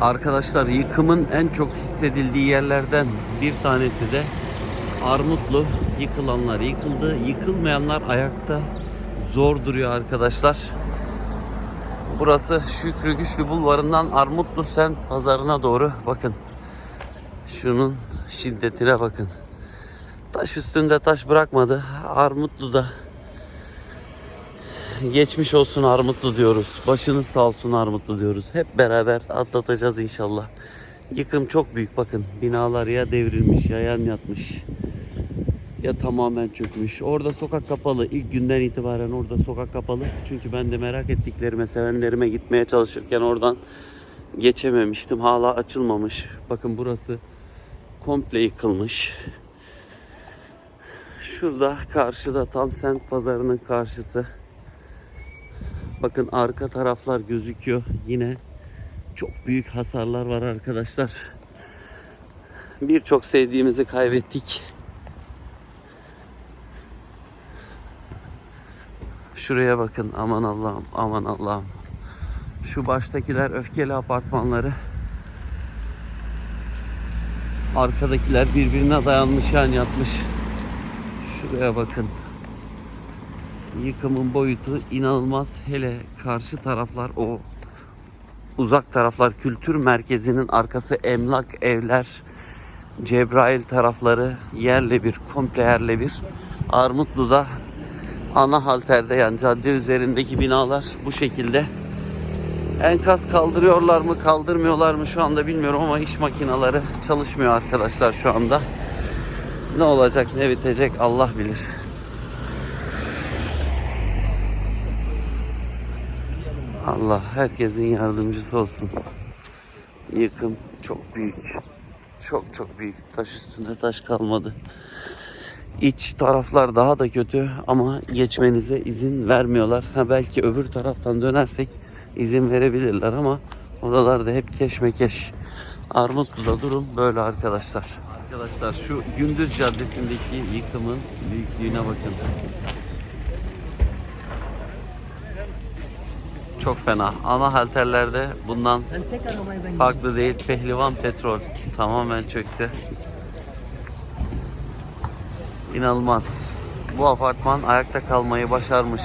Arkadaşlar yıkımın en çok hissedildiği yerlerden bir tanesi de Armutlu. Yıkılanlar yıkıldı. Yıkılmayanlar ayakta zor duruyor arkadaşlar. Burası Şükrü Güçlü Bulvarı'ndan Armutlu Sen Pazarı'na doğru bakın. Şunun şiddetine bakın. Taş üstünde taş bırakmadı. Armutlu'da geçmiş olsun Armutlu diyoruz. Başınız sağ olsun Armutlu diyoruz. Hep beraber atlatacağız inşallah. Yıkım çok büyük bakın. Binalar ya devrilmiş ya yan yatmış. Ya tamamen çökmüş. Orada sokak kapalı. İlk günden itibaren orada sokak kapalı. Çünkü ben de merak ettiklerime, sevenlerime gitmeye çalışırken oradan geçememiştim. Hala açılmamış. Bakın burası komple yıkılmış. Şurada karşıda tam semt pazarının karşısı. Bakın arka taraflar gözüküyor. Yine çok büyük hasarlar var arkadaşlar. Birçok sevdiğimizi kaybettik. Şuraya bakın aman Allah'ım aman Allah'ım. Şu baştakiler öfkeli apartmanları. Arkadakiler birbirine dayanmış yan yatmış. Şuraya bakın. Yıkımın boyutu inanılmaz. Hele karşı taraflar o uzak taraflar kültür merkezinin arkası emlak evler Cebrail tarafları yerle bir komple yerle bir. Armutlu'da ana halterde yani cadde üzerindeki binalar bu şekilde. Enkaz kaldırıyorlar mı kaldırmıyorlar mı şu anda bilmiyorum ama iş makineleri çalışmıyor arkadaşlar şu anda. Ne olacak ne bitecek Allah bilir Allah herkesin yardımcısı olsun. Yıkım çok büyük. Çok çok büyük. Taş üstünde taş kalmadı. İç taraflar daha da kötü ama geçmenize izin vermiyorlar. Ha belki öbür taraftan dönersek izin verebilirler ama oralarda hep keşmekeş. Armutlu'da durum böyle arkadaşlar. Arkadaşlar şu Gündüz Caddesi'ndeki yıkımın büyüklüğüne bakın. Çok fena. Ana halterlerde bundan farklı değil. Pehlivan petrol tamamen çöktü. İnanılmaz. Bu apartman ayakta kalmayı başarmış.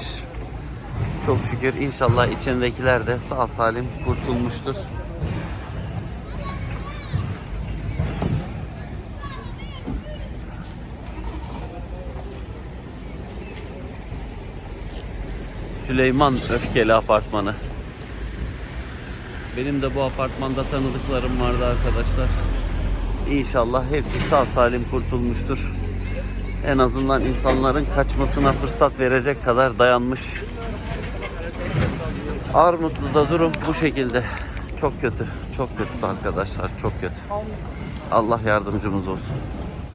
Çok şükür inşallah içindekiler de sağ salim kurtulmuştur. Süleyman Öfkeli Apartmanı. Benim de bu apartmanda tanıdıklarım vardı arkadaşlar. İnşallah hepsi sağ salim kurtulmuştur. En azından insanların kaçmasına fırsat verecek kadar dayanmış. Armutlu'da durum bu şekilde. Çok kötü. Çok kötü arkadaşlar. Çok kötü. Allah yardımcımız olsun.